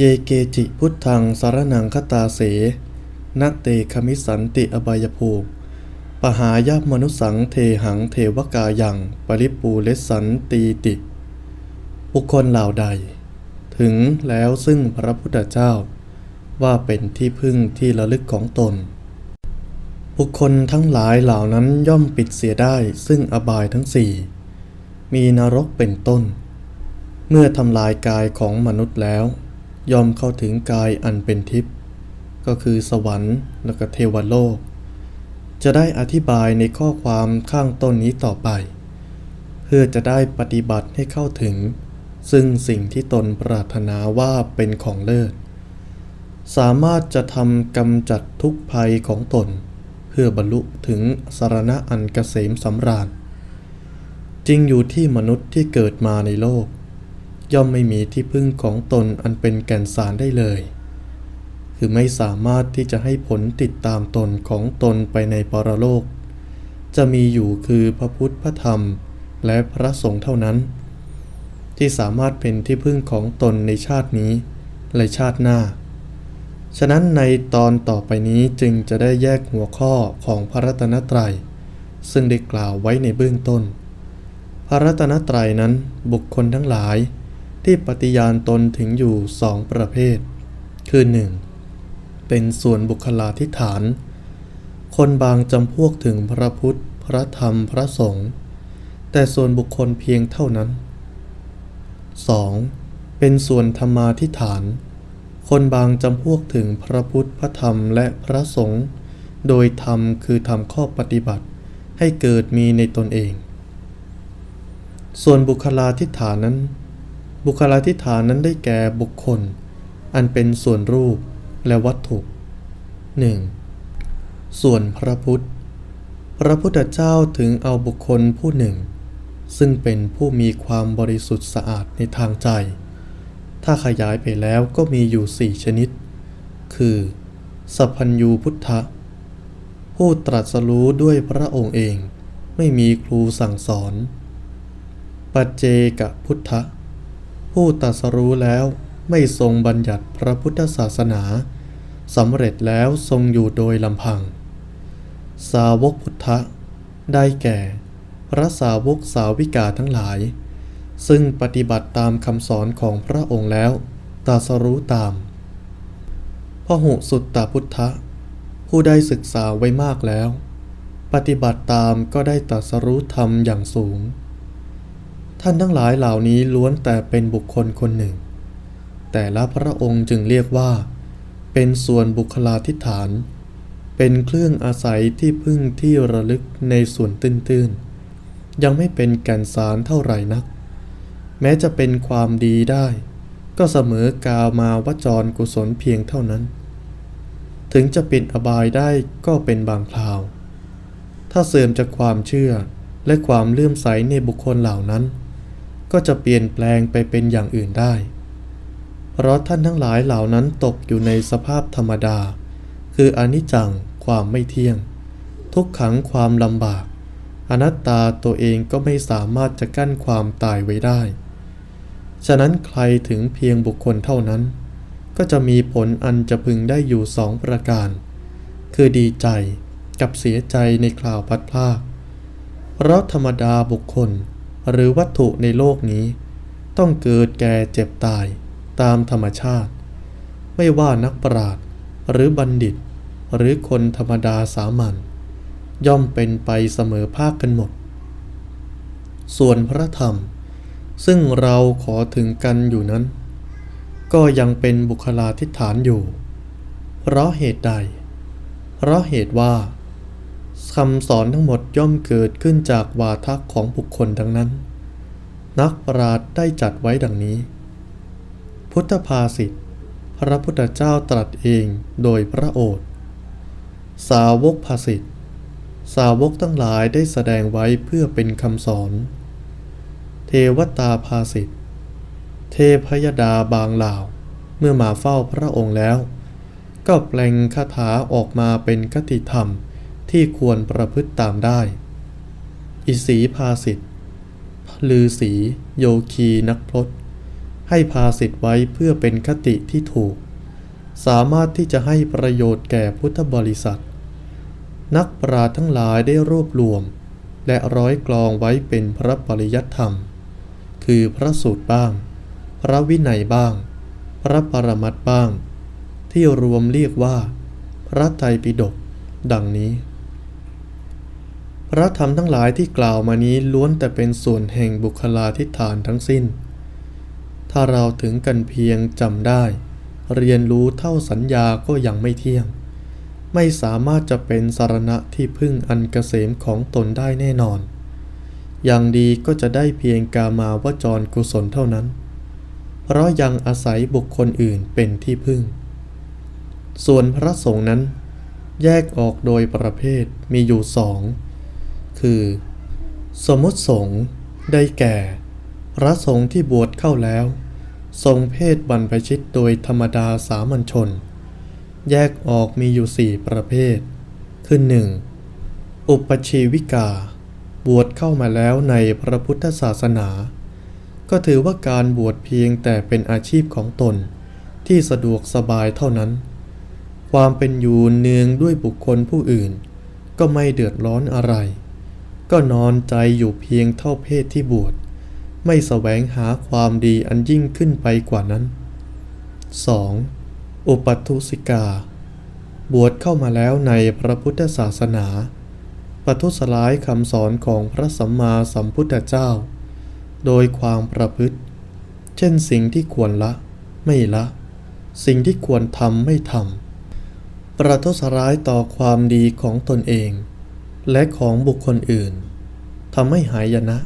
เยเกจิพุทธังสารนังคตาเสนักเตคมิสันติอบายภูปหายามนุสังเทหังเทวกายังปริปูเลสสันตีติ บุคคลเหล่าใด ถึงแล้วซึ่งพระพุทธเจ้า ว่าเป็นที่พึ่งที่ระลึกของตน บุคคลทั้งหลายเหล่านั้นย่อมปิดเสียได้ซึ่งอบายทั้งสี่ มีนรกเป็นต้น เมื่อทำลายกายของมนุษย์แล้ว ย่อมเข้าถึงกายอันเป็นทิพย์ก็คือสวรรค์และก็เทวโลก จะได้อธิบายในข้อความข้างต้นนี้ต่อไป เพื่อจะได้ปฏิบัติให้เข้าถึง ซึ่งสิ่งที่ตนปรารถนาว่าเป็นของเลิศ สามารถจะทำกำจัดทุกภัยของตน เพื่อบรรลุถึงสารณะอันเกษมสำราญจริงอยู่ที่มนุษย์ที่เกิดมาในโลก ย่อมไม่มีที่พึ่งของตนอันเป็นแก่นสารได้เลย คือไม่สามารถที่จะให้ผลติดตามตนของตนไปในปรโลก จะมีอยู่คือพระพุทธพระธรรมและพระสงฆ์เท่านั้น ที่สามารถเป็นที่พึ่งของตนในชาตินี้และชาติหน้า ฉะนั้นในตอนต่อไปนี้จึงจะได้แยกหัวข้อของพระรัตนตรัย ซึ่งได้กล่าวไว้ในเบื้องต้น พระรัตนตรัยนั้นบุคคลทั้งหลาย ที่ปฏิญาณตนถึงอยู่สองประเภท คือ 1. เป็นส่วนบุคลาธิฐาน คนบางจำพวกถึงพระพุทธ พระธรรมพระสงฆ์แต่ส่วนบุคคลเพียงเท่านั้น 2. เป็นส่วนธรรมาธิฐาน คนบางจำพวกถึงพระพุทธพระธรรมและพระสงฆ์โดยธรรมคือทำข้อปฏิบัติให้เกิดมีในตนเอง ส่วนบุคลาธิฐานนั้น บุคลาธิฐานนั้นได้แก่บุคคล อันเป็นส่วนรูปและวัตถุ 1. ส่วนพระพุทธ พระพุทธเจ้าถึงเอาบุคคลผู้หนึ่ง ซึ่งเป็นผู้มีความบริสุทธิ์สะอาดในทางใจ ถ้าขยายไปแล้วก็มีอยู่สี่ชนิด คือ สัพพัญญูพุทธะ ผู้ตรัสรู้ด้วยพระองค์เอง ไม่มีครูสั่งสอน ปัจเจกพุทธะ ผู้ตัสรู้แล้วไม่ทรงบัญญัติพระพุทธศาสนาสำเร็จแล้วทรงอยู่โดยลำพัง สาวกพุทธะ ได้แก่ พระสาวกสาวิกาทั้งหลาย ซึ่งปฏิบัติตามคำสอนของพระองค์แล้วตัสรู้ตามพหุสุตตพุทธะ ผู้ได้ศึกษาไว้มากแล้ว ปฏิบัติตามก็ได้ตัสรู้ธรรมอย่างสูง ท่านทั้งหลายเหล่านี้ล้วนแต่เป็นบุคคลคนหนึ่ง แต่ละพระองค์จึงเรียกว่า เป็นส่วนบุคลาธิฐาน เป็นเครื่องอาศัยที่พึ่งที่ระลึกในส่วนตื้นๆ ยังไม่เป็นแก่นสารเท่าไหร่นัก แม้จะเป็นความดีได้ ก็เสมอกามาวจรกุศลเพียงเท่านั้น ถึงจะปิดอบายได้ก็เป็นบางคราว ถ้าเสื่อมจากความเชื่อและความเลื่อมใสในบุคคลเหล่านั้น ก็จะเปลี่ยนแปลงไปเป็นอย่างอื่นได้ เพราะท่านทั้งหลายเหล่านั้นตกอยู่ในสภาพธรรมดา คืออนิจจังความไม่เที่ยง ทุกขังความลำบาก อนัตตาตัวเองก็ไม่สามารถจะกั้นความตายไว้ได้ ฉะนั้นใครถึงเพียงบุคคลเท่านั้น ก็จะมีผลอันจะพึงได้อยู่สองประการ คือดีใจกับเสียใจในคราวพัดพลากเพราะธรรมดาบุคคล หรือวัตถุในโลกนี้ ต้องเกิดแก่เจ็บตายตามธรรมชาติ ไม่ว่านักปราชญ์หรือบัณฑิต หรือคนธรรมดาสามัญย่อมเป็นไปเสมอภาคกันหมด ส่วนพระธรรม ซึ่งเราขอถึงกันอยู่นั้น ก็ยังเป็นบุคลาธิฐานอยู่ เพราะเหตุใด เพราะเหตุว่า คำสอนทั้งหมดย่อมเกิดขึ้นจากวาทะของบุคคลทั้งนั้น นักปราชญ์ได้จัดไว้ดังนี้ พุทธภาษิตพระพุทธเจ้าตรัสเองโดยพระโอษฐ์สาวกภาษิตสาวกทั้งหลายได้แสดงไว้เพื่อเป็นคำสอน เทวตาภาษิตเทพยดาบางเหล่า เมื่อมาเฝ้าพระองค์แล้ว ก็แปลงคาถาออกมาเป็นคติธรรม ที่ควรประพฤติตามได้ อิสีภาษิตลือสีโยคีนักพรตให้พาสิทธ์ไว้เพื่อเป็นคติที่ถูก สามารถที่จะให้ประโยชน์แก่พุทธบริษัท นักปราทั้งหลายได้รวบรวม และร้อยกลองไว้เป็นพระปริยัติธรรม คือพระสูตรบ้าง พระวินัยบ้าง พระปรมัตบ้าง ที่รวมเรียกว่า พระไตรปิฎกดังนี้ พระธรรมทั้งหลายที่กล่าวมานี้ล้วนแต่เป็นส่วนแห่งบุคลาธิฐานทั้งสิ้น ถ้าเราถึงกันเพียงจำได้ เรียนรู้เท่าสัญญาก็ยังไม่เที่ยง ไม่สามารถจะเป็นสารณะที่พึ่งอันเกษมของตนได้แน่นอน อย่างดีก็จะได้เพียงกามาวจรกุศลเท่านั้น เพราะยังอาศัยบุคคลอื่นเป็นที่พึ่ง ส่วนพระสงฆ์นั้น แยกออกโดยประเภทมีอยู่สอง คือ สมมติสงฆ์ได้แก่ พระสงฆ์ที่บวชเข้าแล้ว ทรงเพศบรรพชิตโดยธรรมดาสามัญชน แยกออกมีอยู่สี่ประเภท คือหนึ่งอุปชีวิกา บวชเข้ามาแล้วในพระพุทธศาสนา ก็ถือว่าการบวชเพียงแต่เป็นอาชีพของตน ที่สะดวกสบายเท่านั้น ความเป็นอยู่เนืองด้วยบุคคลผู้อื่น ก็ไม่เดือดร้อนอะไร ก็นอนใจอยู่เพียงเท่าเพศที่บวช ไม่แสวงหาความดีอันยิ่งขึ้นไปกว่านั้น 2. อุปัฏทุสิกา บวชเข้ามาแล้วในพระพุทธศาสนาปทุสลายคำสอนของพระสัมมาสัมพุทธเจ้า โดยความประพฤติ เช่นสิ่งที่ควรละ ไม่ละ สิ่งที่ควรทำไม่ทำประทุษร้ายต่อความดีของตนเอง และของบุคคลอื่นทำให้หายนะ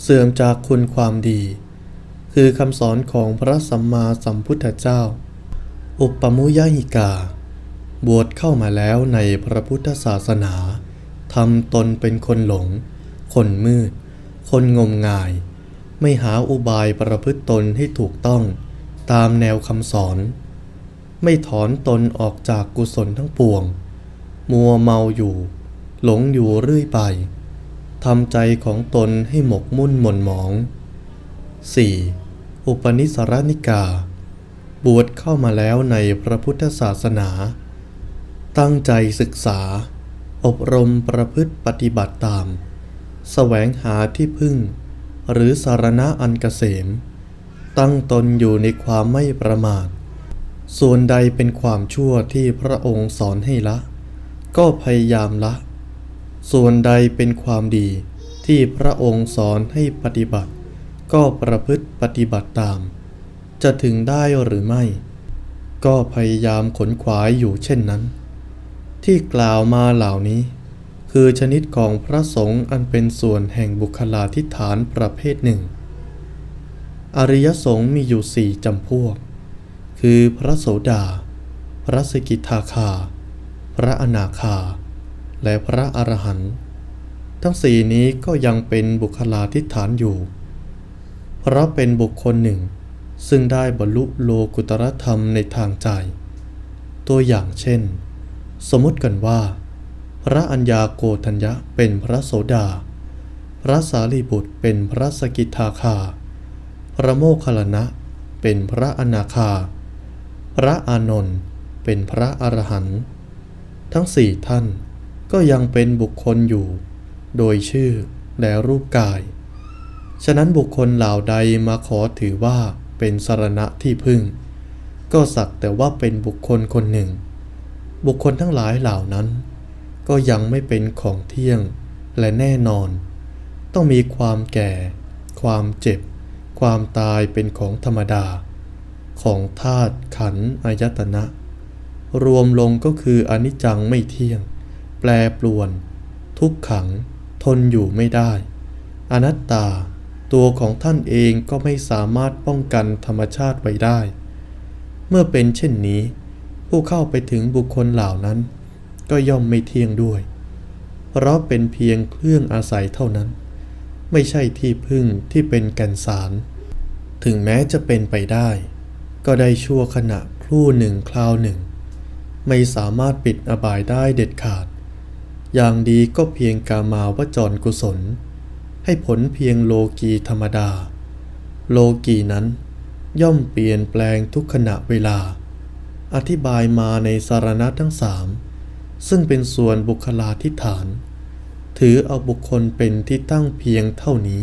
เสื่อมจากคุณความดี คือคำสอนของพระสัมมาสัมพุทธเจ้า อุปมุยหิกา บวชเข้ามาแล้วในพระพุทธศาสนาทำตนเป็นคนหลง คนมืด คนงมงาย ไม่หาอุบายประพฤติตนให้ถูกต้อง ตามแนวคำสอน ไม่ถอนตนออกจากกุศลทั้งปวง มัวเมาอยู่ หลงอยู่เรื่อยไปทำใจของตนให้หมกมุ่นหม่นหมอง 4. อุปนิสรนิกา บวชเข้ามาแล้วในพระพุทธศาสนา ตั้งใจศึกษา อบรมประพฤติปฏิบัติตามแสวงหาที่พึ่ง หรือสารณะอันเกษม ตั้งตนอยู่ในความไม่ประมาท ส่วนใดเป็นความชั่วที่พระองค์สอนให้ละ ก็พยายามละ ส่วนใดเป็นความดีที่พระองค์สอนให้ปฏิบัติ ก็ประพฤติปฏิบัติตาม จะถึงได้หรือไม่ ก็พยายามขนขวายอยู่เช่นนั้น ที่กล่าวมาเหล่านี้ คือชนิดของพระสงฆ์อันเป็นส่วนแห่งบุคลาธิฐานประเภทหนึ่ง อริยสงฆ์มีอยู่สี่จำพวก คือพระโสดา พระสกิทาคา พระอนาคา และพระอรหันต์ทั้งสี่นี้ก็ยังเป็นบุคลาธิฐานอยู่ เพราะเป็นบุคคลหนึ่ง ซึ่งได้บรรลุโลกุตรธรรมในทางใจ ตัวอย่างเช่น สมมติกันว่า พระอัญญาโกฏัญญะเป็นพระโสดา พระสารีบุตรเป็นพระสกิทาคา พระโมคคัลลนะเป็นพระอนาคา พระอานนท์เป็นพระอรหันต์ทั้งสี่ท่าน ก็ยังเป็นบุคคลอยู่ โดยชื่อและรูปกาย ฉะนั้นบุคคลเหล่าใดมาขอถือว่าเป็นสรณะที่พึ่ง ก็สักแต่ว่าเป็นบุคคลคนหนึ่ง บุคคลทั้งหลายเหล่านั้น ก็ยังไม่เป็นของเที่ยงและแน่นอน ต้องมีความแก่ ความเจ็บ ความตายเป็นของธรรมดา ของธาตุขันอายตนะ รวมลงก็คืออนิจจังไม่เที่ยง แปรปรวน ทุกขัง ทนอยู่ไม่ได้ อนัตตา ตัวของท่านเองก็ไม่สามารถป้องกันธรรมชาติไว้ได้ เมื่อเป็นเช่นนี้ ผู้เข้าไปถึงบุคคลเหล่านั้น ก็ย่อมไม่เที่ยงด้วย เพราะเป็นเพียงเครื่องอาศัยเท่านั้น ไม่ใช่ที่พึ่งที่เป็นแก่นสาร ถึงแม้จะเป็นไปได้ ก็ได้ชั่วขณะครู่หนึ่งคราวหนึ่งไม่สามารถปิดอบายได้เด็ดขาด อย่างดีก็เพียงกามาวจรกุศล ให้ผลเพียงโลกีธรรมดา โลกีนั้นย่อมเปลี่ยนแปลงทุกขณะเวลา อธิบายมาในสารณะทั้งสามซึ่งเป็นส่วนบุคลาธิฐาน ถือเอาบุคคลเป็นที่ตั้งเพียงเท่านี้